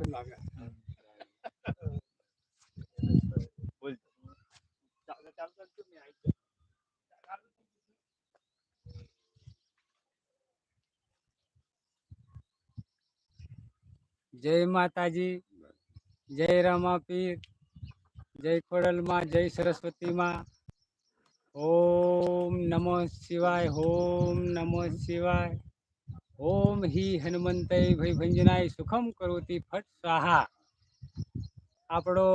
સારું લાગે. જય માતાજી, જય રામાપીર, જય ખોડલમાં, જય સરસ્વતીમાં. ઓમ નમો શિવાય, ઓમ નમો શિવાય. ઓમ હિ હનુમંતય ભય ભંજનાય સુખમ કરોતી ફટ સ્વાહા. આપણો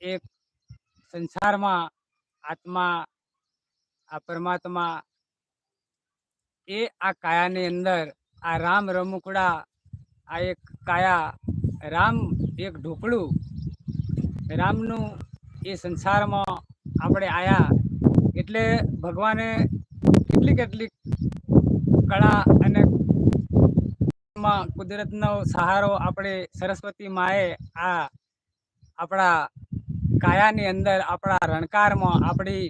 એક સંસારમાં આત્મા, આ પરમાત્મા એ આ કાયાની અંદર, આ રામ રમુકડા, આ એક કાયા, રામ એક ઢોકળું, રામનું એ સંસારમાં આપણે આયા. એટલે ભગવાને કેટલી કેટલી કળા અને કુદરતનો સહારો આપણે સરસ્વતી માએ આ આપણા કાયાની અંદર આપણા રણકારમાં, આપણી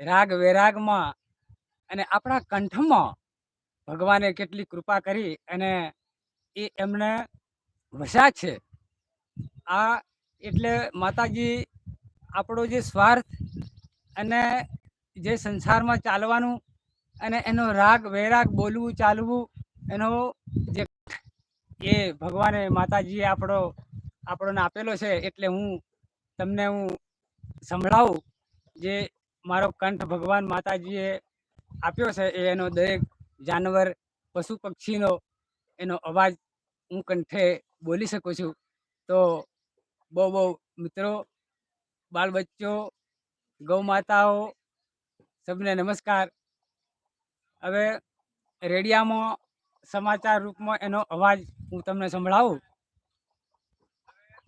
રાગ વૈરાગમાં અને આપણા કંઠમાં ભગવાને કેટલી કૃપા કરી અને એ એમને વસ્યા છે. આ એટલે માતાજી આપણો જે સ્વાર્થ અને જે સંસારમાં ચાલવાનું અને એનો રાગ, વૈરાગ, બોલવું, ચાલવું, એનો જે એ ભગવાને, માતાજીએ આપણો, આપણોને આપેલો છે એટલે હું તમને હું સંભળાવું જે મારો કંઠ ભગવાન માતાજીએ આપ્યો છે એનો દરેક જાનવર, પશુ પક્ષીનો એનો અવાજ હું કંઠે બોલી શકું છું. તો બહુ બહુ મિત્રો બાળ બચ્ચો ગૌ માતાઓ સબને નમસ્કાર. હવે રેડિયામાં સમાચાર રૂપમાં એનો અવાજ હું તમને સંભળાવું.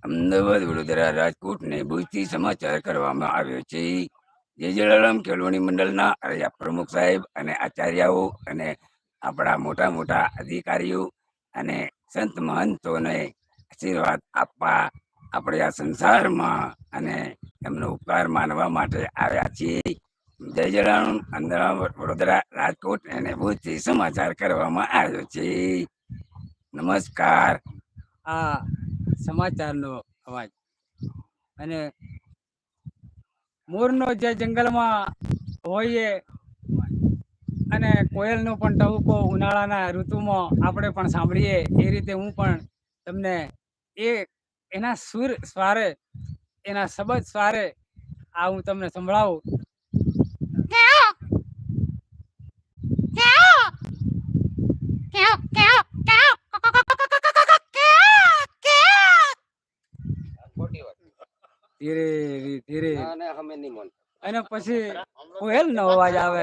અમદાવાદ વડોદરા રાજકોટને ભૂજથી સમાચાર કરવામાં આવ્યો છે. જય જલારામ કેળવણી મંડળના અરજા પ્રમુખ સાહેબ અને આચાર્યાઓ અને આપણા મોટા મોટા અધિકારીઓ અને સંત મહંતોને આશીર્વાદ આપવા આપણે આ સંસારમાં અને એમનો ઉપકાર માનવા માટે આવ્યા છીએ. જય જલારામ અમદાવાદ વડોદરા રાજકોટ અને ભુજથી સમાચાર કરવામાં આવ્યો છે. નમસ્કાર. આ સમાચારનો અવાજ. અને મોરનો જે જંગલમાં હોઈએ અને કોયલનો પણ ટહુકો ઉનાળાના ઋતુમાં આપણે પણ સાંભળીએ, એ રીતે હું પણ તમને એ, એના સુર સ્વારે, એના શબ્દ સ્વારે આ હું તમને સંભળાવું. ધીરે ધીરે અને પછી કોયલનો અવાજ આવે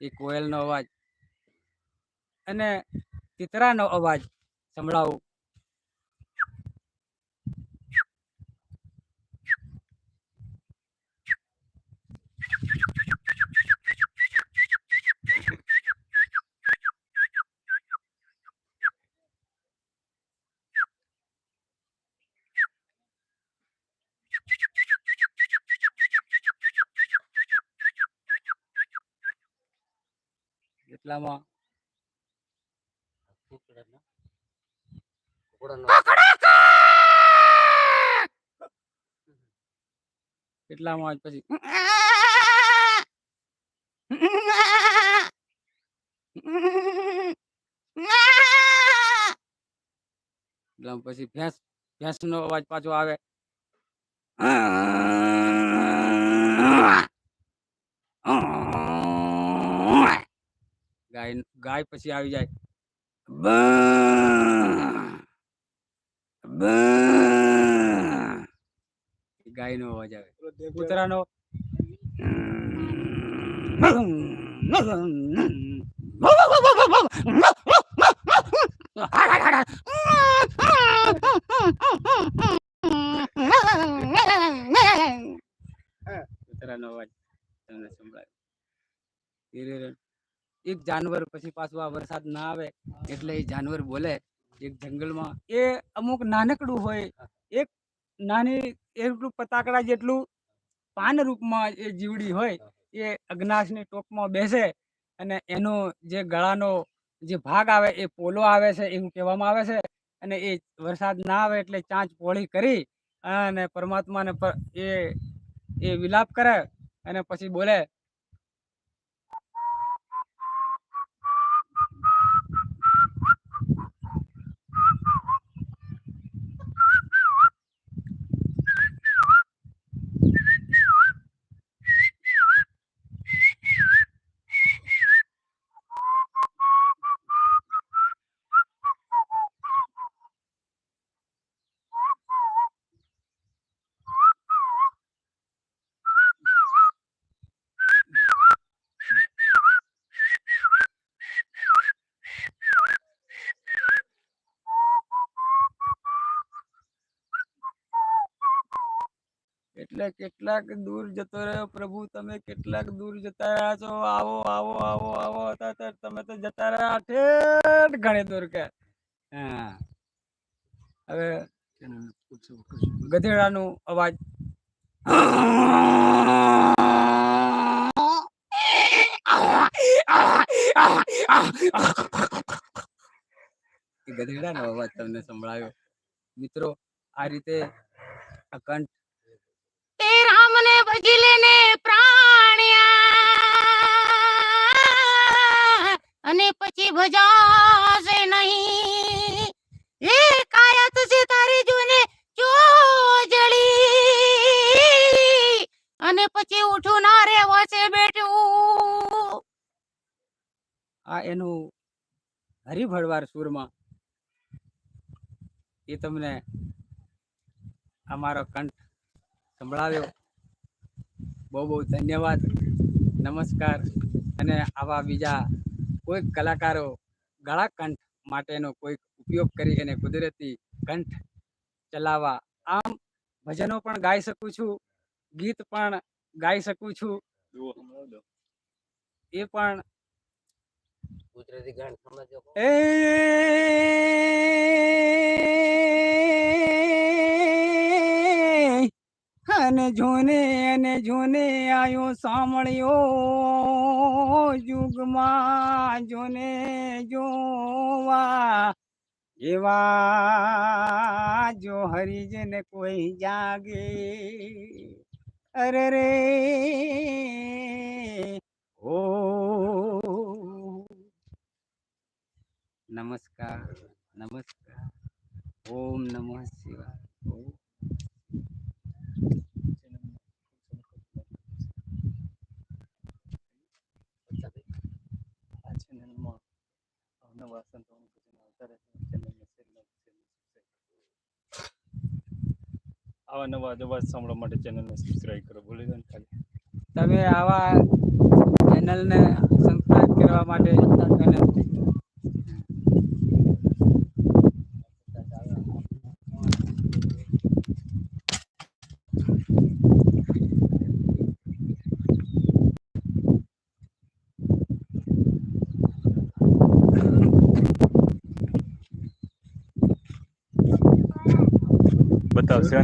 એ કોયલનો અવાજ અને તીતરાનો અવાજ સંભળાવું. એટલામાં એટલામાં જ પછી. એટલામાં પછી ભેંસ, ભેંસનો અવાજ પાછો આવે. ગાય ગાય પછી આવી જાય. ગાયનો અવાજ આવે. કૂતરાનો કૂતરાનો અવાજ તમને સંભળાય. એક જાનવર પછી પાછું આ વરસાદ ના આવે એટલે એ જાનવર બોલે એક જંગલમાં. એ અમુક નાનકડું હોય એક નાની એટલું પતાકડા જેટલું પાન રૂપમાં એ જીવડી હોય એ અજ્ઞાસની ટોપમાં બેસે અને એનો જે ગળાનો જે ભાગ આવે એ પોલો આવે છે એવું કહેવામાં આવે છે. અને એ વરસાદ ના આવે એટલે ચાંચ પોળી કરી અને પરમાત્માને એ એ વિલાપ કરે અને પછી બોલે એટલે કેટલાક દૂર જતો રહ્યો. પ્રભુ, તમે કેટલાક દૂર જતા રહ્યા છો. આવો આવો આવો આવો. હતા તમે તો જતા રહ્યા ઠેઠ ઘણે દૂર કે. હવે ગધેડાનું અવાજ. ગધેડાનો અવાજ તમને સંભળાયો. મિત્રો, આ રીતે આ કંઠ તે રામને ભજી ને પ્રાણ્યા. અને પછી ભજાશે નહીં. એ કાયા તુસે તારી જોને ચોજળી. અને પછી ઉઠું ના રહેવા છે બેઠું. આ એનું હરિભળવાર સુરમાં એ તમને અમારો કંઠ સંભળાવ્યો. બહુ બહુ ધન્યવાદ. નમસ્કાર. અને આવા બીજા કોઈક કલાકારો ગળા કંઠ માટેનો કોઈક ઉપયોગ કરી અને કુદરતી કંઠ ચલાવવા. આમ ભજનો પણ ગાઈ શકું છું ગીત પણ ગાઈ શકું છું. એ પણ કુદરતી ગાન સમજો એ અને જોને અને જોને આયો સાંભળ્યો યુગમાં, જોને જોવા. એવા જો હરિજન કોઈ જાગે. અરે રે, ઓ. નમસ્કાર નમસ્કાર. ઓમ નમઃ શિવાય ઓમ આ ચેનલમાં આવા નવા અવાજ સાંભળવા માટે ચેનલને સબસ્ક્રાઇબ કરો ભૂલી દો ખાલી તમે આવા ચેનલને સબસ્ક્રાઇબ કરવા માટે So se.